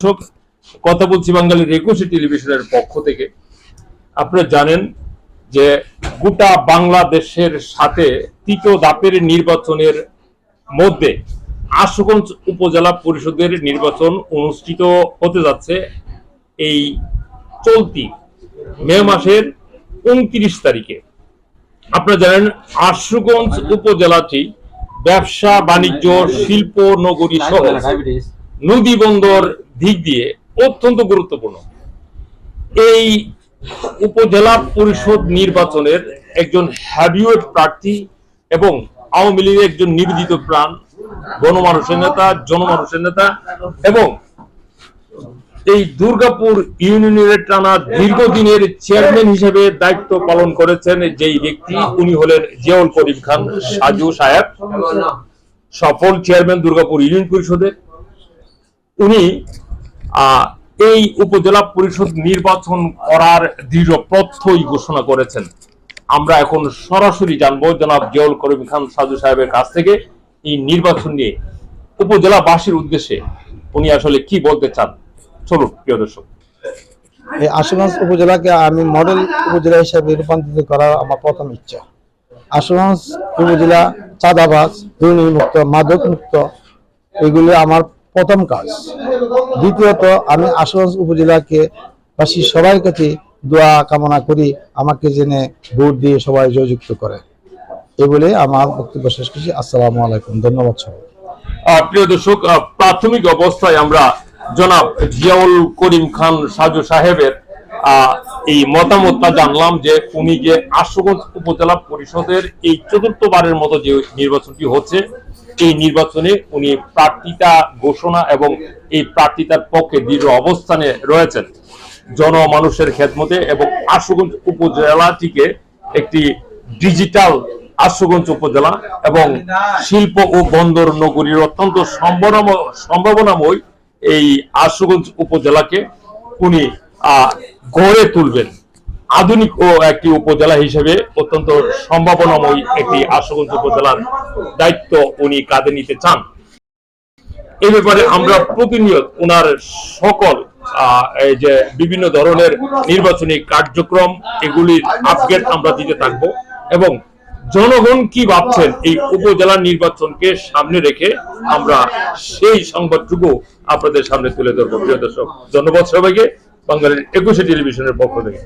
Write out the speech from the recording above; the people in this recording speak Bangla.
দর্শক কথা বলছি বাঙালির একুশে টেলিভিশনের পক্ষ থেকে। আপনারা জানেন যে গোটা বাংলাদেশের সাথে তৃতীয় ধাপের নির্বাচনের মধ্যে আশুগঞ্জ উপজেলা পরিষদের নির্বাচন অনুষ্ঠিত হতে যাচ্ছে এই চলতি মে মাসের উনত্রিশ তারিখে। আপনারা জানেন আশুগঞ্জ উপজেলাটি ব্যবসা বাণিজ্য শিল্প নগরী সহ নদী বন্দর দিক দিয়ে অত্যন্ত গুরুত্বপূর্ণ। এই উপজেলা পরিষদ নির্বাচনের একজন হ্যাভিওয়েট প্রার্থী এবং আওয়ামী লীগের একজন নিবেদিত প্রাণ, গণমানুষের নেতা, জনমানুষের নেতা এবং এই দুর্গাপুর ইউনিয়নের টানা দীর্ঘদিনের চেয়ারম্যান হিসেবে দায়িত্ব পালন করেছেন যেই ব্যক্তি, উনি হলেন জিয়াউল করিম খান সাজু সাহেব, সফল চেয়ারম্যান দুর্গাপুর ইউনিয়ন পরিষদের উনি এই উপজেলা পরিষদ নির্বাচন করার দৃঢ় প্রত্যয় ঘোষণা করেছেন। আমরা এখন সরাসরি জানব জনাব জিয়াউল করিম খান সাজু সাহেবের কাছ থেকে এই নির্বাচন নিয়ে। উপজেলাবাসীর উদ্দেশ্যে উনি আসলে কি বলতে চান? চলুন, প্রিয় দর্শক। এই আশুগঞ্জ উপজেলাকে আমি মডেল উপজেলা হিসেবে রূপান্তরিত করার আমার প্রথম ইচ্ছা। আশুগঞ্জ উপজেলা চাঁদাবাজ, দুর্নীতিমুক্ত মাদক মুক্ত এগুলো আমার প্রথম কাজ। দ্বিতীয়ত, আমি আশুগঞ্জ উপজেলাকে বাসী সবার কাছে দোয়া, কামনা করি, আমাকে জেনে ভোট দিয়ে সবাই জয়যুক্ত করে। এই বলে আমার বক্তব্য শেষ করছি। আসসালামু আলাইকুম। ধন্যবাদ সবাই প্রিয় দর্শক প্রাথমিক অবস্থায় আমরা জনাব জিয়াউল করিম খান সাজু সাহেবের এই মতামতটা জানলাম যে উনি যে আশুগঞ্জ উপজেলা পরিষদের এই চতুর্থবারের মতো যে নির্বাচনটি হচ্ছে, এই নির্বাচনে উনি প্রার্থিতা ঘোষণা এবং এই প্রার্থিতার পক্ষে দৃঢ় অবস্থানে রয়েছেন। জনমানুষের খেদমতে এবং আশুগঞ্জ উপজেলাটিকে একটি ডিজিটাল আশুগঞ্জ উপজেলা এবং শিল্প ও বন্দর নগরীর অত্যন্ত সম্ভাবনা- সম্ভাবনাময় এই আশুগঞ্জ উপজেলাকে উনি গড়ে তুলবেন। আধুনিক ও একটি উপজেলা হিসেবে অত্যন্ত সম্ভাবনাময় একটি আশুগঞ্জ উপজেলার দায়িত্ব উনি কাঁধে নিতে চান। এই ব্যাপারে আমরা প্রতিনিয়ত ওনার সকল যে বিভিন্ন ধরনের নির্বাচনী কার্যক্রম এগুলির আপডেট আমরা দিতে থাকব এবং জনগণ কি ভাবছেন এই উপজেলা নির্বাচনকে সামনে রেখে আমরা সেই সংবাদটুকু আপনাদের সামনে তুলে ধরবো। প্রিয় দর্শক, ধন্যবাদ সবাইকে। বাঙালির একুশে টেলিভিশনের পক্ষ থেকে